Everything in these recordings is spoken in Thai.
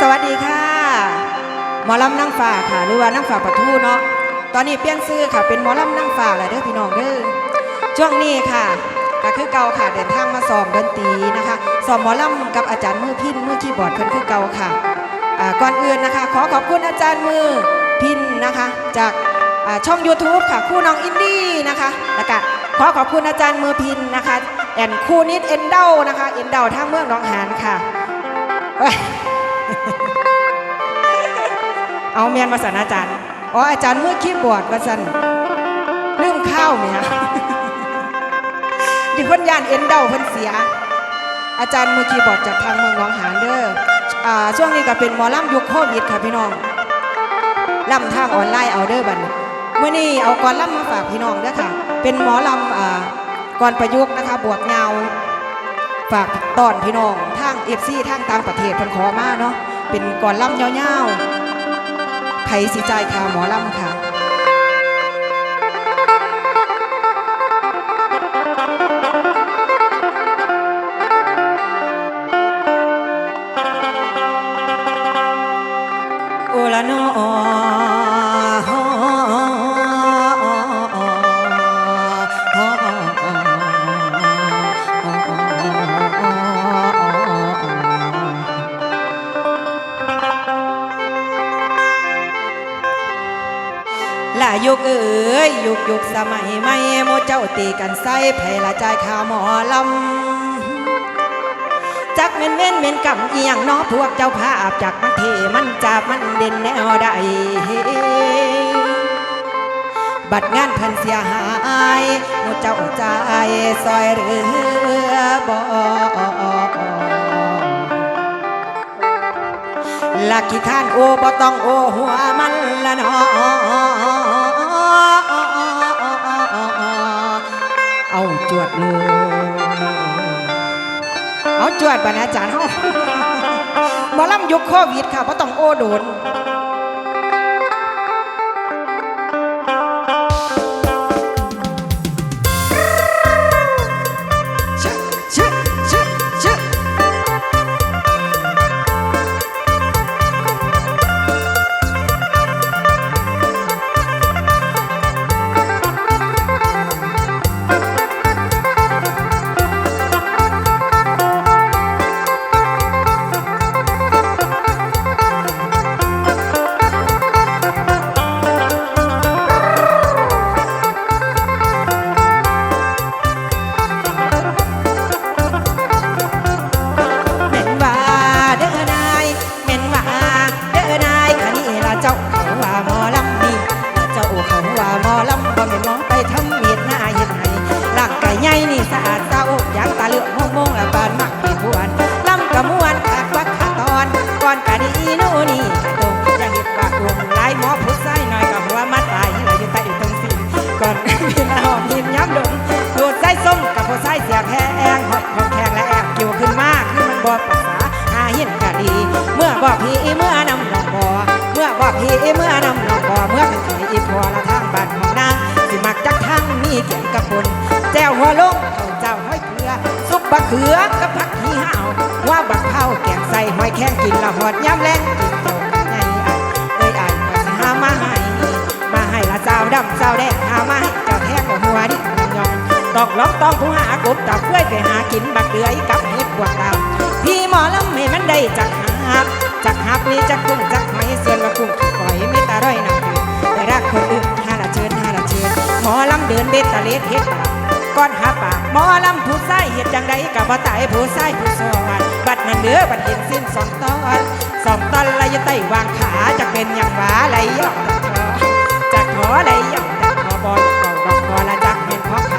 สวัสดีค่ะ หมอลำนั่งฝ่าค่ะ หรือว่านั่งฝ่าปะทูเนาะ ตอนนี้เปลี่ยนซื้อค่ะเป็นหมอลำนั่งฝ่าแหล้วเด้อพี่น้องเด้อ ช่วงนี้ค่ะก็คือเก่าค่ะเดินทางมาซ้อมดนตรีนะคะซ้อมหมอลำกับอาจารย์มือพินมือคีย์บอร์ดเพิ่นคือเก่าค่ะก่อนอื่นนะคะ ขอขอบคุณอาจารย์มือพินนะคะ จากช่อง YouTube ค่ะคู่น้องอินดี้นะคะแล้วก็ขอขอบคุณอาจารย์มือพินนะคะ แอนคูนิดเอ็นเดานะคะเอ็นเดาท่าเมืองหนองหานค่ะ เอาเมียนมาสันอาจารย์อ๋ออาจารย์มือคีย์บอร์ดมาสันลืมข้าวเนี่ยดิพิ่นยานเอ็นเดาพิ่นเสีย อาจารย์มือคีย์บอร์ดจากทางเมืองหนองหานเด้ออ่าช่วงนี้ก็เป็นหมอลำยุคโควิดค่ะพี่น้องลำทางออนไลน์เอาเด้อบัดนี้เมื่อนี้เอาก่อนลำมาฝากพี่น้องเด้อค่ะ เป็นหมอลำอ่า ก่อนประยุกต์นะคะบวกเงาฝากตอนพี่น้องทางเอฟซีทางต่างประเทศเพิ่นขอมาเนาะเป็นก่อนล่ำยาวๆไผสิจ่ายค่าหมอลำค่ะโอละนอ ยุกเอ๋ยยุกยุกสมัยใหม่โมเจ้าตีกันไส้ไผละจ่ายข่าวหมอลำจักเม่นเม่นเม่นกำเอียงเนอพวกเจ้าภาพจากมันเทมันจับมันเด่นแนวใดบัดงานเพิ่นเสียหายหมูเจ้าใจซอยเรือบ่ลักขี้ข้านโอบ่ต้องโอหัวมันละนอ เอาจวดเลย เอาจวดบรรณาจารย์เฮาหมอลำยุคโควิดค่ะเพราะต้องโอโดน บะเขือกับผักขี้ห่าวว่าบักเผาแกงใส่หอยแข้งกินละหอดย้ำแรงกินเจ้ากันไงอะเอ้ยอ่านว่าสิหามาให้มาให้ละเจ้าดำเจ้าแดงหามาให้เจ้าแทงกับหัวดิยองตอกล้องต้องผู้หากบตับเพื่อยไปหากินบักเดือยกับเห็ดบวกดาวพี่หมอลำให้มันได้จักหาบจักหับนี่จักกุ้งจักหอยส่วนว่ากุ้งขี้ฝอยไม่ตาร้อยหนังดืแต่รักคนอื่นหาละเชิญหาละเชิญหมอลำเดินเบ็ดตะเล็ดเฮ็ดบาป ก้อนหาปากหมอลำผู้ใส่เฮ็ดจังใดกับบ่ตายผู้ใส่ผู้สอนบัดนั้นเดือบัดเห็นสิ้นสองตอนสองตอนละอยไต้วางขาจะเป็นอย่างหวาไหลยอกตะคอจากขอได้ยังจากขอบอลก่อนดอกกอละจักเป็นเพราะไผ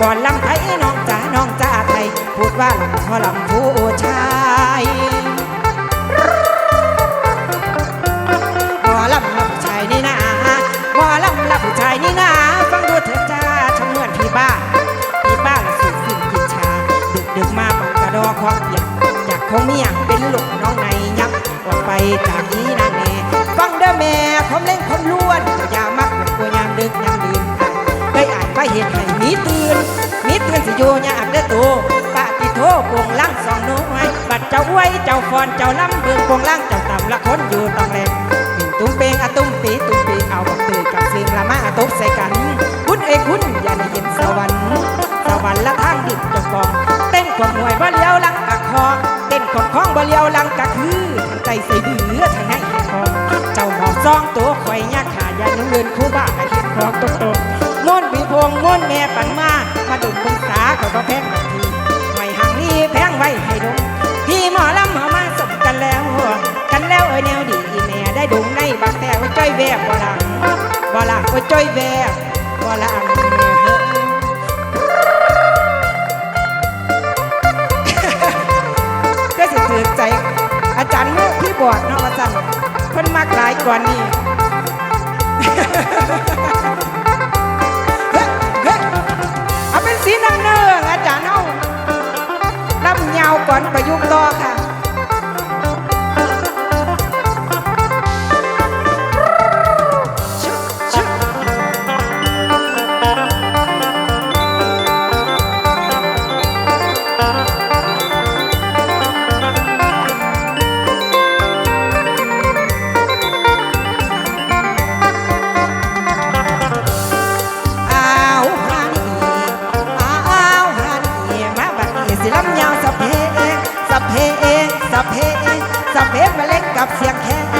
ก่อนลำไทยน้องจ๋าน้องจ้าไทยพูดว่าลำพอลำผู้ชาย จากคงมีอยางเป็นลูกน้องในยับออกไปจากนี้นางแน่ฟังเด้อแม่ผมเล่นผมล้วนเจะยามักมันกลัวยามดึกยามดื่นเคยอ่านไปเห็นให้มีตื่นมีตื่นสิอยู่ยากเด้อตัวปาติโทโป่งลังสองน้อยบัดเจ้าอวยเจ้าฟอนเจ้าล้ำเบืองกวงล่างเจ้าต่ำละคนอยู่ตองแรงปิ่งตุ้มเปงอะตุ้มปีตุ้มปีเอาบักตือกับสิ่งละมาอะตบใส่กันคุณเอ้คุณอย่าได้เห็นสวรรค์สวรรค์ละทางดิบจ้าฟองเต้นขวบห่วยบ่เลี้ยว เลี้ยวลังกะคือทางใจใส่เบือทางไหนเห็นคองเจ้าหมอบซองตัวข่อยยากขายันน้ำเงินคู่บ้าให้เห็นคองตกตกม้วนบีพงม้วนแม่ปันมามาดุมปรึกษาเขาก็แพงบางทีไม่ห่างนี้แพงไว้ให้ดงพี่หมอลำเอมาสมกันแล้ว กันแล้วเอ้ยแนวดีแม่ได้ดุงในบักแต่ว่าจ้อยแวบบ่ลังบ่ลังว่าจ้อยแวบ กหลายกว่านี้เฮ้ยเฮ้ยเอาเป็นสีนังเนืองอาจารย์เอาลำยาวก่อนประยุกต์ต่อค่ะ สะเพสะเพมาเล่นกับเสียงแค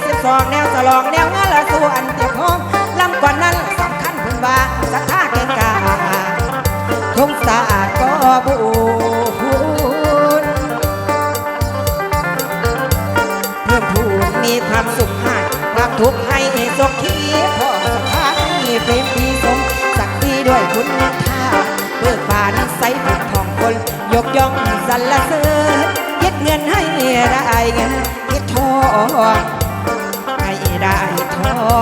เสิบสองแนวสลองแนวงาละสู่อันเตียพอมลำก่อนนั้นสำคัญเพิ่นว่าศรัทธาเกินกาทงสะอาดก็บุญเพิ่มพูนมีความสุขให้ความทุกข์ให้สกขีพอสถานมีเฟรมพีสมศักดิ์ศรีด้วยคุณค่าเบิกบานใสบุญของคน ยกย่องสรรเสริญเฮ็ดเงินให้ได้เงินเฮ็ดทอง อ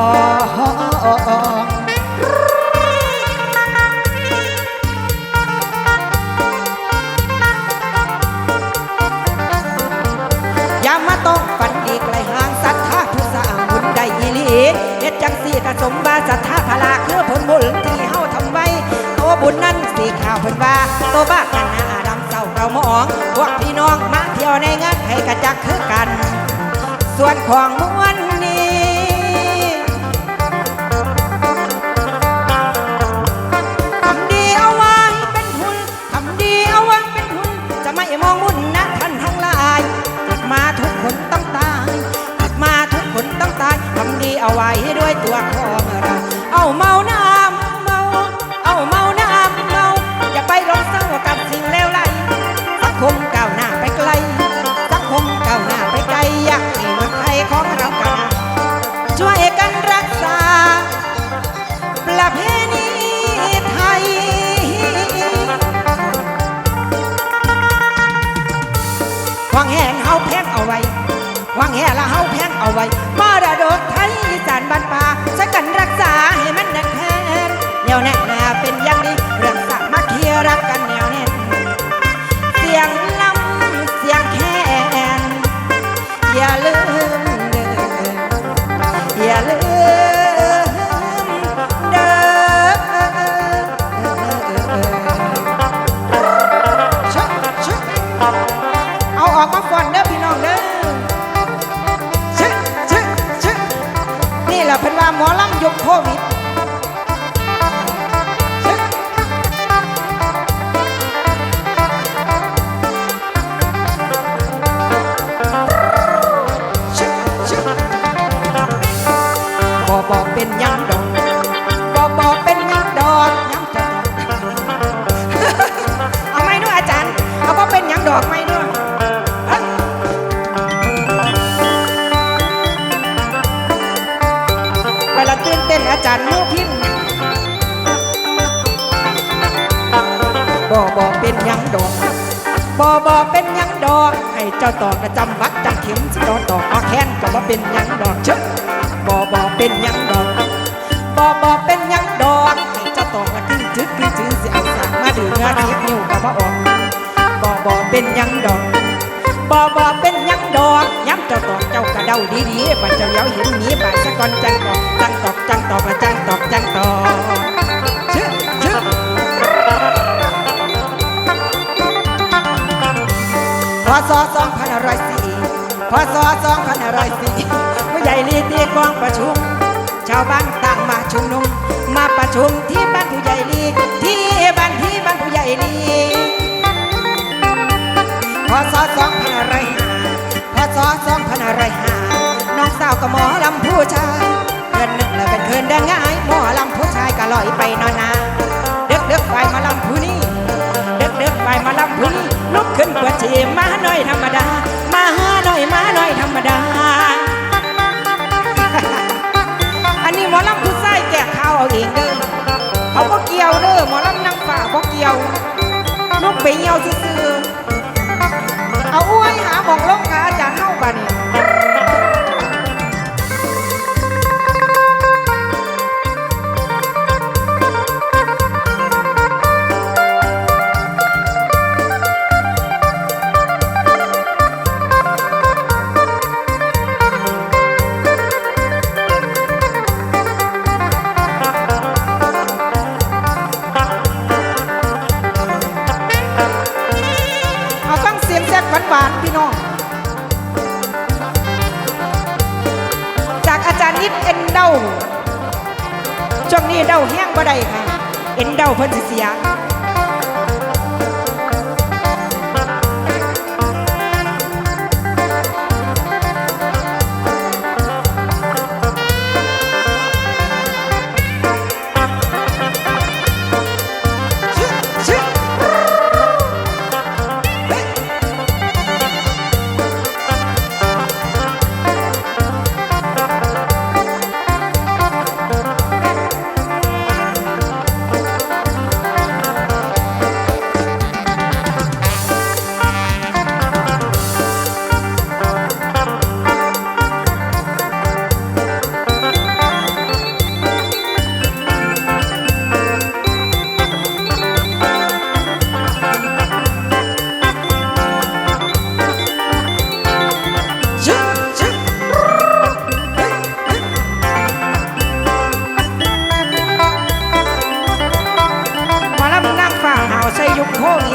ย่ามาต้องฝันดีไกลห่างศรัทธาผู้สร้างบุญได้ยีหลีเฮ็ดจังสี่กสมบาศรัทธาพลาคือผลบุญที่เฮาทำไว้โตัวบุญนั้นสีขาวเพิ่นว่าตัวบ้ากันหน้าดำเศร้าเรามองพวกพี่น้องมาเที่ยวในงานให้กระจักคือกัน ส่วนของมวน เอาไว้มรดกไทยอีสานบ้านป่าช่วยกันรักษาให้มันแน่นแท้แนวแน่ บ่บ่เป็นยังดอกบ่บ่เป็นยังดอกให้เจ้าตอกประจำวักจำเข็มสิตอตอกเอาแค้นก็บ่เป็นยังดอกเชอะบ่บ่เป็นยังดอกบ่บ่เป็นยังดอกให้เจ้าตอกละขึ้นจึกขึ้นจือสิเอาสากมาดื้องานคิดนิ้วกับบ่ออกบ่บ่เป็นยังดอกบ่บ่เป็นยังดอกย้ำเจ้าตอกเจ้ากระเดาดีๆบัดเจ้าเหลียวเห็นหมีบาดสะก่อนจังตอกจังตอกจังตอกละจังตอกจัง พศ2504พศ2504ผู้ใหญ่ลีตีกองประชุม ชาวบ้านต่างมาชุมนุม มาประชุมที่บ้านผู้ใหญ่ลีที่บ้านที่บ้านผู้ใหญ่ลีพศสองพันอะไรหาพศสองพันอะไรหาน้องสาวกับหมอลำผู้ชายเกินนึกแล้วเป็นเคินได้ง่ายหมอลำผู้ชายก็ลอยไปนอนนาเด็กเด็กไปมาลำผู้นี้เด็กเด็กไปมาลำผู้นี้ ลุกขึ้นกว่าทีมาหน่อยธรรมดามาหาหน่อยมาหน่อยธรรมดา อันนี้หมอลำผู้ใส่แกะข้าวเอาเองเด้อเขาก็เกี่ยวเด้อหมอลำนางฝ่าก็เกี่ยวลุกไปเหี่ยวซื่อเอาอ้วยหาบอกลงกับอาจารย์เฮาบัดนี้ เพิ่นสิเสีย you call